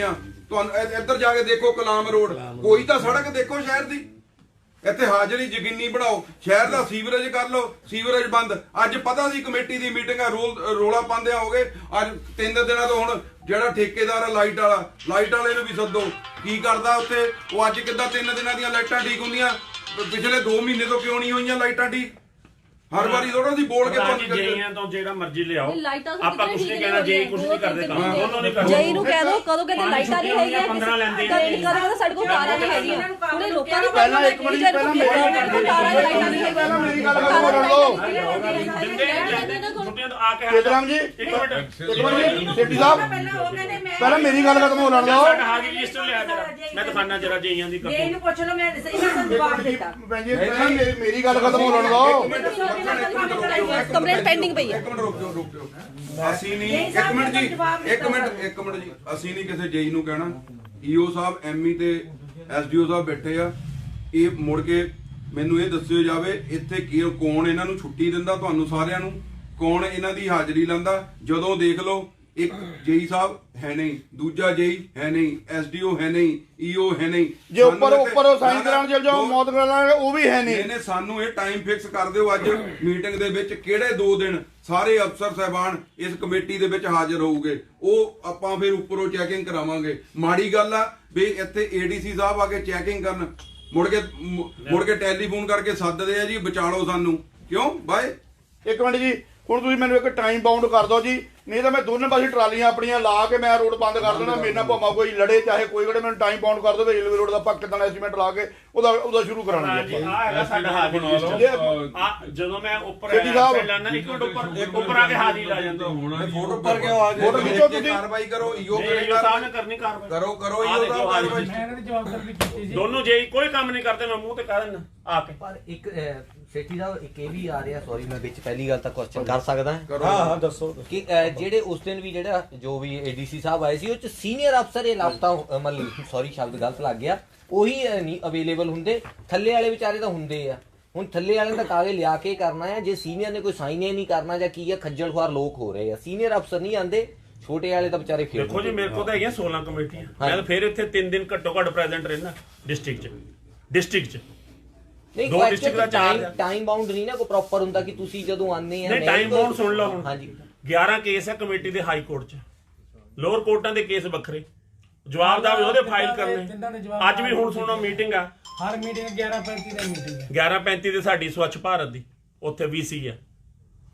ਆ। ਤੁਹਾਨੂੰ ਇ- ਇੱਧਰ ਜਾ ਕੇ ਦੇਖੋ ਕਲਾਮ ਰੋਡ। ਕੋਈ ਤਾਂ ਸੜਕ ਦੇਖੋ ਸ਼ਹਿਰ ਦੀ। ਇੱਥੇ ਹਾਜ਼ਰੀ ਯਕੀਨੀ ਬਣਾਓ। ਸ਼ਹਿਰ ਦਾ ਸੀਵਰੇਜ ਕਰ ਲਓ। ਸੀਵਰੇਜ ਬੰਦ। ਅੱਜ ਪਤਾ ਸੀ ਕਮੇਟੀ ਦੀ ਮੀਟਿੰਗ ਆ ਰੋਲ ਰੋਲਾ ਪਾਉਂਦੇ ਹੋਗੇ ਅੱਜ ਤਿੰਨ ਦਿਨਾਂ ਤੋਂ ਹੁਣ ਜਿਹੜਾ ਠੇਕੇਦਾਰ ਆ ਲਾਈਟ ਵਾਲਾ ਲਾਈਟ ਵਾਲੇ ਨੂੰ ਵੀ ਸੱਦੋ। ਕੀ ਕਰਦਾ ਉੱਥੇ? ਉਹ ਅੱਜ ਕਿੱਦਾਂ ਤਿੰਨ ਦਿਨਾਂ ਦੀਆਂ ਲਾਈਟਾਂ ਠੀਕ ਹੁੰਦੀਆਂ? ਪਿਛਲੇ 2 ਮਹੀਨੇ ਤੋਂ ਕਿਉਂ ਨਹੀਂ ਹੋਈਆਂ ਲਾਈਟਾਂ ਠੀਕ? ਹਰ ਵਾਰੀ ਥੋੜਾ ਸੀ ਬੋਲ ਕੇ ਜੀ ਤੁਹਾਨੂੰ ਜੇਈਆਂ ਤੋਂ ਜਿਹੜਾ ਮਰਜ਼ੀ ਲਿਆਓ। ਇਹ ਲਾਈਟਾਂ ਤਾਂ ਆਪਾਂ ਕੁਝ ਕਿਤੇ ਨਹੀਂ ਠੀਕ ਕਹਿਣਾ ਜੇ ਨਹੀਂ ਕੁਝ ਨਹੀਂ ਕਰਦੇ। ਕੰਮ। ਦੋਨੋਂ ਨਹੀਂ ਕਰਦੇ ਜਈ ਨੂੰ ਕਹਿ ਦੋ ਕਦੋਂ ਕਹਿੰਦੇ ਲਾਈਟਾਂ ਨਹੀਂ ਹੈਗੀਆਂ 15 ਲੈਂਦੇ ਕਦੇ ਨਹੀਂ ਕਰਦੇ ਸਾਡੇ ਕੋਲ ਕਾਰਾਂ ਨਹੀਂ ਹੈਗੀਆਂ। ਉਹਨੇ ਲੋਕਾਂ ਦੀ ਪਹਿਲਾਂ ਇੱਕ ਮਿੰਟ ਪਹਿਲਾਂ ਮੇਰੀ ਗੱਲ ਕਾਰਾਂ ਨਹੀਂ ਨਹੀਂ ਪਹਿਲਾਂ ਮੇਰੀ ਗੱਲ ਕਰਨ ਦਿਓ। ਦਿੰਦੇ ਤੋਂ ਆ ਕੇ ਜੀ ਇੱਕ ਮਿੰਟ। ਇੱਕ ਮਿੰਟ। ਜੀ ਸੇਠੀ ਸਾਹਿਬ ਪਹਿਲਾਂ ਉਹ ਕਹਿੰਦੇ ਮੈਂ ਪਹਿਲਾਂ ਮੇਰੀ ਗੱਲ ਖਤਮ ਹੋ ਲੈਣ ਦਿਓ ਸਾਡਾ ਹਾਜ਼ਰੀ ਲਿਸਟ ਲਿਆ ਜਰਾ। ਮੈਂ ਦਿਖਾਣਾ ਜਰਾ ਜੇਈਆਂ ਦੀ ਜੇ ਕਰਤੂਤ ਇਹਨੂੰ ਪੁੱਛ ਲਓ ਮੈਂ ਸਹੀ ਮੈਂ ਤੁਹਾਨੂੰ ਜਵਾਬ ਦਿੱਤਾ। ਭੈਣ ਜੀ ਪਹਿਲਾਂ ਮੇਰੀ- ਮੇਰੀ ਗੱਲ ਖਤਮ ਹੋ ਲੈਣ ਦਿਓ ਕੰਪਲੇਂਟ ਪੈਂਡਿੰਗ ਪਈ ਹੈ। ਇੱਕ ਮਿੰਟ ਰੁਕ ਜਾਓ ਰੁਕ ਜਾਓ। ਅਸੀਂ ਨਹੀਂ ਇੱਕ ਮਿੰਟ ਜੀ ਇੱਕ ਮਿੰਟ ਇੱਕ ਮਿੰਟ ਜੀ। ਅਸੀਂ ਨਹੀਂ ਕਿਸੇ ਜੇਈ ਨੂੰ ਕਹਿਣਾ। ਈਓ ਸਾਹਿਬ ਐਮਈ ਤੇ ਐਸਡੀਓ ਸਾਹਿਬ ਬੈਠੇ ਆ। ਇਹ ਮੁੜ ਕੇ ਮੈਨੂੰ ਇਹ ਦੱਸਿਓ ਜਾਵੇ ਇੱਥੇ ਕੀ ਕੌਣ ਇਹਨਾਂ ਨੂੰ ਛੁੱਟੀ ਦਿੰਦਾ ਤੁਹਾਨੂੰ ਸਾਰਿਆਂ ਨੂੰ? ਕੌਣ ਇਹਨਾਂ ਦੀ ਹਾਜ਼ਰੀ ਲਾਂਦਾ? ਜਦੋਂ ਦੇਖ ਲਓ ਇੱਕ ਜੇਈ ਸਾਹਿਬ ਹੈ ਨਹੀਂ ਦੂਜਾ ਜੇਈ ਹੈ ਨਹੀਂ ਐਸਡੀਓ ਹੈ ਨਹੀਂ ਈਓ ਹੈ ਨਹੀਂ। ਜੇ ਉੱਪਰ ਉੱਪਰ ਉਹ ਸਾਈਨ ਕਰਾਉਣ ਚਲ ਜਾਓ ਮੌਤ ਕਰਾਉਣ ਉਹ ਵੀ ਹੈ ਨਹੀਂ। ਨਹੀਂ ਨੇ ਸਾਨੂੰ ਇਹ ਟਾਈਮ ਫਿਕਸ ਕਰ ਦਿਓ ਅੱਜ ਮੀਟਿੰਗ ਦੇ ਵਿੱਚ ਕਿਹੜੇ ਦੋ ਦਿਨ ਸਾਰੇ ਅਫਸਰ ਸਹਿਬਾਨ ਇਸ ਕਮੇਟੀ ਦੇ ਵਿੱਚ ਹਾਜ਼ਰ ਹੋਊਗੇ? ਉਹ ਆਪਾਂ ਫਿਰ ਉੱਪਰੋਂ ਚੈਕਿੰਗ ਕਰਾਵਾਂਗੇ। ਮਾੜੀ ਗੱਲ ਆ ਵੀ ਇੱਥੇ ਏਡੀਸੀ ਸਾਹਿਬ ਆ ਕੇ ਚੈਕਿੰਗ ਕਰਨ। ਮੁੜ ਕੇ ਮੁੜ ਕੇ ਟੈਲੀਫੋਨ ਕਰਕੇ ਸੱਦਦੇ ਆ ਜੀ ਬਚਾਲੋ ਸਾਨੂੰ। ਕਿਉਂ? ਬਾਏ। ਇੱਕ ਮਿੰਟ ਜੀ ਹੁਣ ਤੁਸੀਂ ਮੈਨੂੰ ਇੱਕ ਟਾਈਮ ਬਾਉਂਡ ਕਰ ਦਿਓ ਜੀ। ਨਹੀਂ ਤਾਂ ਮੈਂ ਦੋਨੇ ਪਾਸੇ ਟਰਾਲੀਆਂ ਆਪਣੀਆਂ ਲਾ ਕੇ ਮੈਂ ਰੋਡ ਬੰਦ ਕਰ ਦੇਣਾ। ਮੇਰੇ ਨਾਲ ਭਾਵੇਂ ਕੋਈ ਲੜੇ ਚਾਹੇ ਕੋਈ ਕਿਹੜੇ ਮੈਨੂੰ ਟਾਈਮ ਬਾਉਂਡ ਕਰ ਦਿਓ ਵੀ ਰੇਲਵੇ ਰੋਡ ਦਾ ਆਪਾਂ ਕਿਦਾਂ ਐਸਟੀਮੇਟ ਲਾ ਕੇ ਉਹਦਾ ਉਹਦਾ ਸ਼ੁਰੂ ਕਰਾਣਾ ਪ੍ਰਧਾਨ ਜੀ ਆ ਹੈਗਾ ਸਾਡਾ ਹਾਜ਼ਰੀ ਜੇ ਲਿਸਟ ਆ ਜਦੋਂ ਮੈਂ ਉੱਪਰ। ਪਹਿਲਾਂ ਨਾ ਇੱਕ ਮਿੰਟ ਉੱਪਰ ਉੱਪਰ ਆ ਕੇ ਹਾਜ਼ਰੀ ਲਾ ਜਾਂਦੇ ਫੋਟੋ ਪਰ ਕਿਉਂ ਆ ਫੋਟੋ ਖਿੱਚੋ ਤੁਸੀਂ। ਕਾਰਵਾਈ ਕਰੋ ਈਓ ਕਰੇ ਕਰਨੀ ਕਾਰਵਾਈ। ਕਰੋ ਕਰੋ ਈਓ ਦੇਖੋ ਸਾਹਿਬ ਹਾਜ਼ਰੀ। ਕਾਰਵਾਈ ਦੋਨੋਂ ਜੇ ਕੋਈ ਕੰਮ ਨਹੀਂ ਕਰਦੇ ਮੈਂ ਮੂੰਹ ਤੇ ਕਹਿ ਦਿੰਦਾ ਆ ਕੇ। ਪਰ ਇੱਕ ਸੇਠੀ ਸਾਹਿਬ ਇੱਕ ਇਹ ਵੀ ਆ ਰਿਹਾ ਸੌਰੀ ਮੈਂ ਵਿੱਚ ਪਹਿਲੀ ਗੱਲ ਤਾਂ ਕੁਐਸਚਨ ਕਰ ਸਕਦਾ। ਹਾਂ ਕਰੋ। ਹਾਂ ਹਾਂ ਦੱਸੋ ਕਿ ਅਹ, ਜਿਹੜੇ ਉਸ ਦਿਨ ਵੀ ਜਿਹੜਾ ਜੋ ਵੀ ਏਡੀਸੀ ਸਾਹਿਬ ਆਏ ਸੀ ਉਹ ਚ ਸੀਨੀਅਰ ਅਫਸਰ ਇਹ ਲਾਪਤਾ ਮਤਲਬ ਸੌਰੀ ਸ਼ਬਦ ਗਲਤ ਲੱਗ ਗਿਆ। ਉਹੀ ਅਹ, ਨਹੀਂ ਅਵੇਲੇਬਲ ਹੁੰਦੇ। ਥੱਲੇ ਵਾਲੇ ਵਿਚਾਰੇ ਤਾਂ ਹੁੰਦੇ ਆ। ਹੁਣ ਥੱਲੇ ਵਾਲਿਆਂ ਦਾ ਕਾਗਜ਼ ਲਿਆ ਕੇ ਕਰਨਾ ਹੈ ਜੇ ਸੀਨੀਅਰ ਨੇ ਕੋਈ ਸਾਈਨ ਹੀ ਨਹੀਂ ਕਰਨਾ ਜਾਂ ਕੀ ਹੈ ਖੱਜਲ ਖੁਆਰ ਲੋਕ ਹੋ ਰਹੇ ਆ। ਸੀਨੀਅਰ ਅਫਸਰ ਨਹੀਂ ਆਂਦੇ ਛੋਟੇ ਵਾਲੇ ਤਾਂ ਵਿਚਾਰੇ ਫਿਰ ਦੇਖੋ ਜੀ ਮੇਰੇ ਕੋਲ ਤਾਂ ਹੈਗੀਆਂ 16 ਕਮੇਟੀਆਂ। ਮੈਂ ਤਾਂ ਫਿਰ ਇੱਥੇ 3 ਦਿਨ ਘੱਟੋ ਘੱਟ ਪ੍ਰੈਜ਼ੈਂਟ ਰਹਿਣਾ ਡਿਸਟ੍ਰਿਕਟ 'ਚ। ਡਿਸਟ੍ਰਿਕਟ 'ਚ। ਨਹੀਂ ਦੋ district ਦਾ ਆ। ਟਾਈਮ ਬਾਉਂਡ ਨਹੀਂ ਨਾ ਕੋਈ ਪ੍ਰੋਪਰ ਹੁੰਦਾ ਕਿ ਤੁਸੀਂ ਜਦੋਂ ਆਉਂਦੇ ਆ ਨਹੀਂ ਟਾਈਮ ਬਾਉਂਡ ਸੁਣ ਲਓ ਹੁਣ। ਹਾਂਜੀ। 11 ਕੇਸ ਹੈ ਕਮੇਟੀ ਦੇ ਹਾਈ ਕੋਰਟ 'ਚ। ਲੋਅਰ ਕੋਰਟਾਂ ਦੇ ਕੇਸ ਵੱਖਰੇ। ਜਵਾਬ ਦਾ ਵੀ ਉਹਦੇ ਫਾਈਲ ਕਰਨੇ। ਦੇ ਅੱਜ ਵੀ ਹੁਣ ਸੁਣੋ ਮੀਟਿੰਗ ਆ। ਹਰ ਮੀਟਿੰਗ 11:35 ਦੀ ਮੀਟਿੰਗ ਹੈ 11:35 ਤੇ ਸਾਡੀ ਸਵੱਛ ਭਾਰਤ ਦੀ। ਉੱਥੇ ਵੀਸੀ ਆ।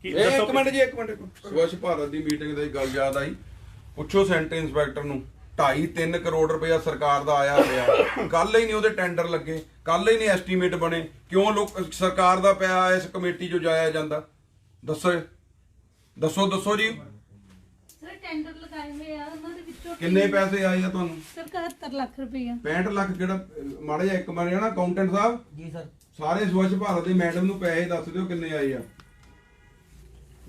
ਕੀ ਇਹ ਇੱਕ ਮਿੰਟ ਜੀ ਇੱਕ ਮਿੰਟ। ਸਵੱਛ ਭਾਰਤ ਦੀ ਮੀਟਿੰਗ ਦੀ ਗੱਲ ਯਾਦ ਆਈ। ਪੁੱਛੋ ਸੈਂਟਰ ਇੰਸਪੈਕਟਰ ਨੂੰ। 2.5 3 ਕਰੋੜ ਰੁਪਇਆ ਸਰਕਾਰ ਦਾ ਆਇਆ ਪਿਆ ਕੱਲ ਹੀ ਨਹੀਂ ਉਹਦੇ ਟੈਂਡਰ ਲੱਗੇ। ਕੱਲ ਹੀ ਨਹੀਂ ਐਸਟੀਮੇਟ ਬਣੇ। ਕਿਉਂ ਲੋਕ ਸਰਕਾਰ ਦਾ ਪਿਆ ਇਸ ਕਮੇਟੀ 'ਚੋਂ ਜਾਇਆ ਜਾਂਦਾ? ਦੱਸੋ ਦੱਸੋ ਦੱਸੋ ਜੀ। ਸਰ ਟੈਂਡਰ ਲਗਾਏ ਹੋਏ ਆ। ਉਹਨਾਂ ਦੇ ਵਿੱਚੋਂ ਕਿੰਨੇ ਪੈਸੇ ਆਏ ਆ ਤੁਹਾਨੂੰ? ਸਰ 71 ਲੱਖ ਰੁਪਈਆ 65 ਲੱਖ ਕਿਹੜਾ? ਮਾੜਾ ਜਿਹਾ ਇੱਕ ਮਾਰਿਆ ਨਾ ਅਕਾਊਂਟੈਂਟ ਸਾਹਿਬ। ਜੀ ਸਰ। ਸਾਰੇ ਸਵੱਛ ਭਾਰਤ ਦੇ ਮੈਡਮ ਨੂੰ ਪੈਸੇ ਦੱਸ ਦਿਓ ਕਿੰਨੇ ਆਏ ਆ।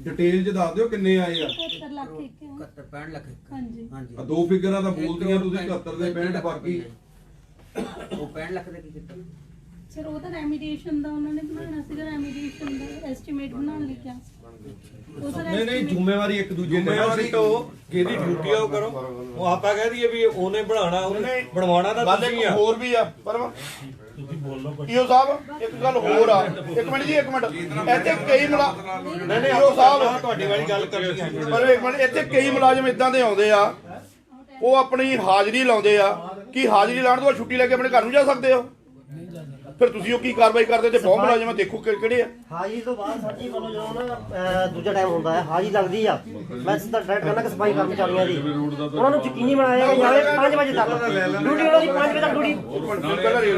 ਡਿਟੇਲ 'ਚ ਦੱਸ ਦਿਓ ਕਿੰਨੇ ਆਏ ਆ। 71 ਲੱਖ ਇੱਕ ਆ। 65 ਲੱਖ ਹਾਂਜੀ। ਹਾਂਜੀ। ਆ ਦੋ ਫਿਗਰਾਂ ਤਾਂ ਬੋਲਦੀਆਂ ਤੁਸੀਂ 71 ਦੇ 65 ਬਾਕੀ। ਉਹ 65 ਲੱਖ ਦਾ ਕੀ ਕੀਤਾ? ਸਰ ਉਹ ਤਾਂ ਰੈਮੀਡੀਏਸ਼ਨ ਦਾ ਉਹਨਾਂ ਨੇ ਬਣਾਉਣਾ ਸੀਗਾ ਰੈਮੀਡੀਏਸ਼ਨ ਦਾ ਐਸਟੀਮੇਟ ਬਣਾਉਣ ਲਈ ਕਿਹਾ। ਉਹ ਸਰ ਨਹੀਂ ਨਹੀਂ ਜ਼ਿੰਮੇਵਾਰੀ ਇੱਕ ਦੂਜੇ ਤੇ ਜ਼ਿੰਮੇਵਾਰੀ ਅਸੀਂ ਤੋਂ ਕਿਹਦੀ ਡਿਊਟੀ ਆ ਉਹ ਕਰੋ। ਉਹ ਆਪਾਂ ਕਹਿ ਦਈਏ ਵੀ ਉਹਨੇ ਬਣਾਉਣਾ ਉਹਨੇ ਬਣਵਾਉਣਾ ਤਾਂ ਤੁਸੀਂ ਆ। ਹੋਰ ਵੀ ਆ ਪਰਮ ਈਓ ਸਾਹਿਬ ਇੱਕ ਗੱਲ ਹੋਰ ਆ। ਇੱਕ ਮਿੰਟ ਜੀ ਇੱਕ ਮਿੰਟ। ਇੱਥੇ ਕਈ ਮੁਲਾ ਨਹੀਂ ਨਹੀਂ ਈਓ ਸਾਹਿਬ ਤੁਹਾਡੀ ਵਾਲੀ ਗੱਲ ਕਰਨੀ ਹੈ। ਪਰ ਇੱਕ ਮਿੰਟ ਇੱਥੇ ਕਈ ਮੁਲਾਜ਼ਮ ਇਦਾਂ ਦੇ ਆਉਂਦੇ ਆ। ਉਹ ਆਪਣੀ ਹਾਜ਼ਰੀ ਲਾਉਂਦੇ ਆ ਕੀ ਹਾਜ਼ਰੀ ਲਾਉਣ ਤੋਂ ਬਾਅਦ ਛੁੱਟੀ ਲੈ ਕੇ ਆਪਣੇ ਘਰ ਨੂੰ ਜਾ ਸਕਦੇ ਹੋ? ਫਿਰ ਤੁਸੀਂ ਉਹ ਕੀ ਕਾਰਵਾਈ ਕਰਦੇ ਤੇ ਬਹੁਤ ਮੁਲਾਜ਼ਮ ਦੇਖੋ ਕਿ- ਕਿਹੜੇ ਆ ਹਾਜੀ ਤੋਂ ਬਾਅਦ ਸਾਡੀ ਵੱਲੋਂ ਜਦੋਂ ਨਾ ਅਹ, ਦੂਜਾ ਟਾਈਮ ਹੁੰਦਾ ਹੈ ਹਾਜੀ ਲੱਗਦੀ ਆ ਮੈਂ ਸਿੱਧਾ ਡਾਇਰੈਕਟ ਕਰਨਾ ਕਿ ਸਫ਼ਾਈ ਕਰਮਚਾਰੀਆਂ ਦੀ ਉਹਨਾਂ ਨੂੰ ਯਕੀਨੀ ਬਣਾਇਆ ਕਿ ਜਾਵੇ 5 ਵਜੇ ਤੱਕ ਡਿਊਟੀ ਉਹਨਾਂ ਦੀ 5 ਵਜੇ ਤੱਕ ਡਿਊਟੀ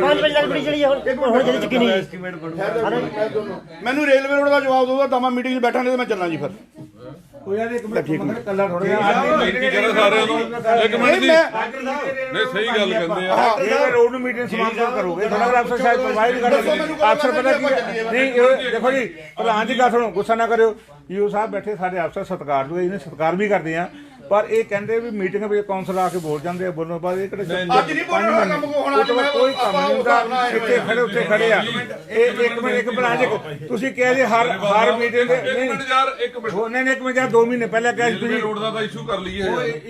5 ਵਜੇ ਤੱਕ ਡਿਊਟੀ ਜਿਹੜੀ ਹੈ ਹੁਣ ਹੁਣ ਜਿਹੜੀ ਯਕੀਨੀ ਮੈਨੂੰ ਰੇਲਵੇ ਰੋਡ ਦਾ ਜਵਾਬ ਦਿਓ ਤਾਂ ਮੈਂ ਮੀਟਿੰਗ 'ਚ ਬੈਠਾ ਨਹੀਂ ਤੇ ਮੈਂ ਚੱਲਣਾ ਜੀ ਫਿਰ ਕੋਈ ਯਾਰ ਇੱਕ ਮਿੰਟ ਮਤਲਬ ਕੱਲਾ ਥੋੜਾ ਜਿਹਾ ਸਾਰਿਆਂ ਨੂੰ ਇੱਕ ਮਿੰਟ ਦੀ ਨਹੀਂ ਸਹੀ ਗੱਲ ਕਹਿੰਦੇ ਆ। ਇਹ ਰੋਡ ਨੂੰ ਮੀਟਿੰਗ ਸਮਾਪਤ ਕਰੋਗੇ ਥੋੜਾ ਅਫਸਰ ਸ਼ਾਇਦ ਪ੍ਰੋਵਾਈਡ ਕਰ ਅਫਸਰ ਪਤਾ ਕੀ ਹੈ? ਨਹੀਂ ਇਹ ਦੇਖੋ ਜੀ ਪ੍ਰਧਾਨ ਜੀ ਗੱਲ ਸੁਣੋ ਗੁੱਸਾ ਨਾ ਕਰਿਓ। ਯੂ ਸਾਹਿਬ ਬੈਠੇ ਸਾਡੇ ਅਫਸਰ ਸਤਿਕਾਰ ਦੂਏ ਇਹਨੇ ਸਤਿਕਾਰ ਵੀ ਕਰਦੇ ਆ। ਪਰ ਇਹ ਕਹਿੰਦੇ ਵੀ ਮੀਟਿੰਗ ਵਿੱਚ ਕੌਂਸਲ ਆ ਕੇ ਬੋਲ ਜਾਂਦੇ ਆ ਬੋਲਣ ਬਾਅਦ ਇਹ ਕਿਹੜੇ ਅੱਜ ਨਹੀਂ ਬੋਲਣਾ ਹੋਣਾ ਕੰਮ ਕੋ ਹੋਣਾ ਅੱਜ ਮੈਂ ਕੋਈ ਕੰਮ ਨਹੀਂ ਹੁੰਦਾ। ਇੱਥੇ ਖੜੇ ਉੱਥੇ ਖੜੇ ਆ। ਇਹ ਇੱਕ ਮਿੰਟ ਇੱਕ ਬਣਾ ਜੇ ਤੁਸੀਂ ਕਹਿ ਰਹੇ ਹਰ ਹਰ ਮੀਟਿੰਗ ਦੇ ਇੱਕ ਨਹੀਂ। ਮਿੰਟ ਯਾਰ ਇੱਕ ਮਿੰਟ। ਨਹੀਂ ਨਹੀਂ, ਇੱਕ ਮਿੰਟ ਯਾਰ 2 ਮਹੀਨੇ ਪਹਿਲਾਂ ਕਿਹਾ ਤੁਸੀਂ। ਰੋਡ ਦਾ ਤਾਂ ਇਸ਼ੂ ਕਰ ਲਈਏ।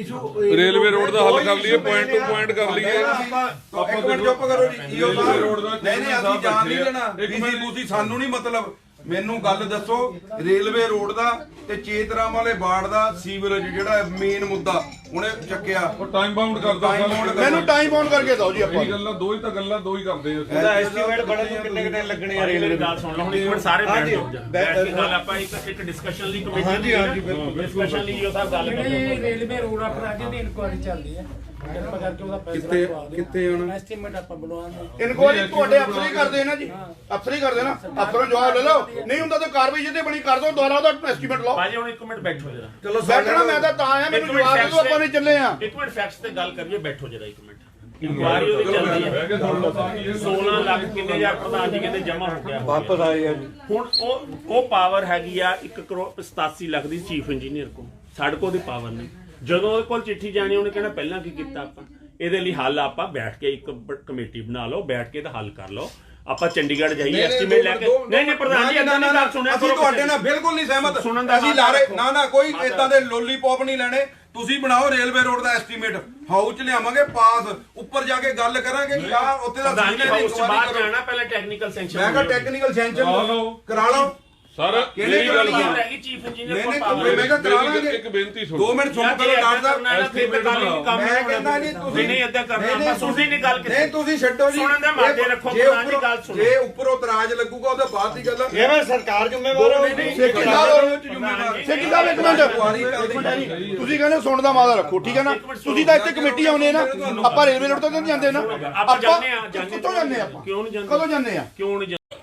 issue- ਰੇਲਵੇ ਰੋਡ ਦਾ ਹੱਲ ਕਰ ਲਈਏ ਪੁਆਇੰਟ ਟੂ ਪੁਆਇੰਟ ਕਰ ਲਈਏ। ਆਪਾਂ ਇੱਕ ਮਿੰਟ ਚੁੱਪ ਕਰੋ ਜੀ ਈਓ ਰੇਲਵੇ ਰੋਡ ਦਾ ਸਾਹਿਬ ਨਹੀਂ ਨਹੀਂ ਅਸੀਂ ਜਾਣ ਨਹੀਂ ਦੇਣਾ। ਮਿੰਟ। ਬੂਸੀ ਸਾਨੂੰ ਨਹੀਂ ਮਤਲਬ ਮੈਨੂੰ ਗੱਲ ਦੱਸੋ ਰੇਲਵੇ ਰੋਡ ਦਾ ਤੇ ਚੇਤਰਾਮ ਵਾਲੇ ਬਾੜ ਦਾ ਸੀਵਰੇਜ ਜਿਹੜਾ ਮੇਨ ਮੁੱਦਾ ਉਹਨੇ ਚੱਕਿਆ। ਉਹ ਟਾਈਮ ਬਾਉਂਡ ਕਰ ਦੋ Time bound ਕਰ- ਮੈਨੂੰ ਟਾਈਮ ਬਾਉਂਡ ਕਰਕੇ ਦਿਓ ਜੀ ਆਪਾਂ। ਇਹ ਗੱਲਾਂ ਦੋ ਹੀ ਤਾਂ ਗੱਲਾਂ ਦੋ ਹੀ ਕਰਦੇ ਆ ਅਸੀਂ। ਐਸਟੀਮੇਟ ਬੜਾ ਕਿੰਨੇ ਕਿੰਨੇ ਲੱਗਣੇ ਆ ਰੇਲਵੇ ਗੱਲ ਸੁਣ ਲਓ ਹੁਣ ਇੱਕ ਮਿੰਟ ਸਾਰੇ ਬੈਠ ਜਾਓ ਬੈਠ ਕੇ ਗੱਲ ਆਪਾਂ ਇੱਕ ਇੱਕ ਡਿਸਕਸ਼ਨ ਲਈ ਕਮੇਟੀ ਹਾਂਜੀ ਹਾਂਜੀ ਬਿਲਕੁਲ ਡਿਸਕਸ਼ਨ ਲਈ ਉਹ ਸਾਹਿਬ ਗੱਲ ਕਰਦੇ ਰੇਲਵੇ ਰੋਡ ਆਪਣਾ ਜਿਹਦੀ ਇਨਕੁਆਇਰੀ ਚੱਲਦੀ ਹੈ। ਕਿਰਪਾ ਕਰਕੇ ਉਹਦਾ ਫੈਸਲਾ ਕਰਵਾ ਦਿਓ। ਕਿੱਥੇ ਹੁਣ ਐਸਟੀਮੇਟ ਆਪਾਂ ਬਣਵਾਉਂਦੇ ਇਨਕੁਆਰੀ ਤੁਹਾਡੇ ਅਫਸਰ ਹੀ ਕਰਦੇ ਨਾ ਜੀ। ਅਫਸਰ ਹੀ ਕਰਦੇ ਨਾ। ਅਫਸਰੋਂ ਜਵਾਬ ਲੈ ਲਓ। ਨਹੀਂ ਹੁੰਦਾ ਤਾਂ ਕਾਰਵਾਈ ਜਿਹਦੇ ਬਣੀ ਕਰ ਦੋ ਦੁਬਾਰਾ ਉਹਦਾ ਐਸਟੀਮੇਟ ਲਾਓ। ਭਾਜੀ ਹੁਣ ਇੱਕ ਮਿੰਟ ਬੈਠੋ ਜਰਾ। ਚਲੋ ਬੈਠਣਾ ਮੈਂ ਤਾਂ ਤਾਂ ਆਇਆ ਮੈਨੂੰ ਇੱਕ ਮਿੰਟ ਜਵਾਬ ਦੇ ਦਿਓ ਆਪਾਂ ਨਹੀਂ ਚੱਲੇ ਆ। ਇੱਕ ਮਿੰਟ ਫੈਕਟਸ ਤੇ ਗੱਲ ਕਰੀਏ ਬੈਠੋ ਜਰਾ ਇੱਕ ਮਿੰਟ। ਇਨਕੁਆਰੀ ਉਹਦੀ ਚੱਲਦੀ ਹੈ। 16 ਲੱਖ ਕਿੰਨੇ ਹਜ਼ਾਰ ਪ੍ਰਧਾਨ ਜੀ ਕਹਿੰਦੇ ਜਮਾ ਹੋ ਗਿਆ ਵਾਪਸ ਆਏ ਆ ਹੁਣ ਉਹ ਉਹ ਪਾਵਰ ਹੈਗੀ ਆ 1 ਕਰੋੜ 87 ਲੱਖ ਦੀ ਚੀਫ ਇੰਜੀਨੀਅਰ ਕੋ ਸਾਡੇ ਕੋਲ ਉਹਦੀ ਪਾਵਰ ਨਹੀਂ। ਜਦੋਂ ਉਹਦੇ ਕੋਲ ਚਿੱਠੀ ਜਾਣੀ ਉਹਨੇ ਕਹਿਣਾ ਪਹਿਲਾਂ ਕੀ ਕੀਤਾ ਆਪਾਂ? ਇਹਦੇ ਲਈ ਹੱਲ ਆਪਾਂ ਬੈਠ ਕੇ ਇੱਕ ਬ- ਕਮੇਟੀ ਬਣਾ ਲਓ ਬੈਠ ਕੇ ਇਹਦਾ ਹੱਲ ਕਰ ਲਓ। ਆਪਾਂ ਚੰਡੀਗੜ੍ਹ ਜਾਈਏ ਐਸਟੀਮੇਟ ਲੈ ਕੇ। ਨਹੀਂ ਨਹੀਂ ਪ੍ਰਧਾਨ ਜੀ ਇਦਾਂ ਨਹੀਂ ਗੱਲ ਸੁਣਿਆ ਅਸੀਂ ਤੁਹਾਡੇ ਨਾਲ ਬਿਲਕੁਲ ਨਹੀਂ ਸਹਿਮਤ। ਅਸੀਂ ਲਾਰੇ। ਨਾ ਨਾ ਕੋਈ ਇਦਾਂ ਦੇ ਲੋਲੀਪੌਪ ਨਹੀਂ ਲੈਣੇ। ਤੁਸੀਂ ਬਣਾਓ ਰੇਲਵੇ ਰੋਡ ਦਾ ਐਸਟੀਮੇਟ। ਹਾਊਸ ਚ ਲਿਆਵਾਂਗੇ ਪਾਸ। ਉੱਪਰ ਜਾ ਕੇ ਗੱਲ ਕਰਾਂਗੇ ਕਿ ਆ ਉੱਥੇ ਦਾ ਸੀਨੀਅਰ ਹਾਊਸ ਬਾਹਰ। ਜਾਣਾ ਪਹਿਲਾਂ ਟੈਕਨੀਕਲ ਸੈਂਕਸ਼ਨ ਮੈਂ ਕਿਹਾ ਟੈਕਨੀਕਲ ਸੈਂਕਸ਼ਨ। ਕਰਾ ਲਓ। ਸਰ ਕਿਹੜੇ ਮੇਰੀ ਗੱਲ ਸੁਣੋ। ਹੈਗੀ ਚੀਫ ਇੰਜੀਨੀਅਰ ਕੋਲ ਪਾਵਰ ਮੈਂ ਕਿਹਾ ਕਰਾ ਲਾਂਗੇ। ਇੱਕ ਬੇਨਤੀ ਸੁਣੋ। 2 ਮਿੰਟ ਚੁੱਪ ਕਰੋ ਡਾਕਟਰ ਸਾਹਿਬ ਮੈਂ ਕਹਿੰਦਾ ਨਹੀਂ ਤੁਸੀਂ ਨਹੀਂ ਏਦਾਂ ਕਰਨਾ ਆਪਾਂ ਨਹੀਂ ਗੱਲ ਨਹੀਂ ਤੁਸੀਂ ਛੱਡੋ ਜੀ। ਸੁਣਨ ਦੇ ਮਾਦੇ ਰੱਖੋ, ਉੱਪਰੋਂ- ਗੱਲ ਸੁਣੋ। ਜੇ ਉੱਪਰੋਂ ਇਤਰਾਜ਼ ਲੱਗੂਗਾ ਉਹਦੇ ਬਾਅਦ ਦੀ ਗੱਲ ਇਹ ਮੈਂ ਸਰਕਾਰ ਜ਼ਿੰਮੇਵਾਰ ਨਹੀਂ ਨਹੀਂ ਜ਼ਿੰਮੇਵਾਰ ਸੇਠੀ ਸਾਹਿਬ ਇੱਕ ਮਿੰਟ। ਤੁਸੀਂ ਕਹਿੰਦੇ ਸੁਣ ਦਾ ਮਾਦਾ ਰੱਖੋ ਠੀਕ ਹੈ ਨਾ? ਤੁਸੀਂ ਤਾਂ ਇੱਥੇ ਕਮੇਟੀ ਆਉਨੇ ਨਾ ਆਪਾਂ ਰੇਲਵੇ ਰੋਡ ਤੋਂ ਜਾਂਦੇ ਨਾ। ਆਪਾਂ ਜਾਂਦੇ ਆ ਕਿੱਥੋਂ ਜਾਂਦੇ ਆਪਾਂ? ਕਿਉਂ ਨਹੀਂ ਜਾਂਦੇ? ਕਦੋਂ ਜਾਂਦੇ ਆ ਕਿਉਂ ਨਹੀਂ ਜਾਂਦੇ?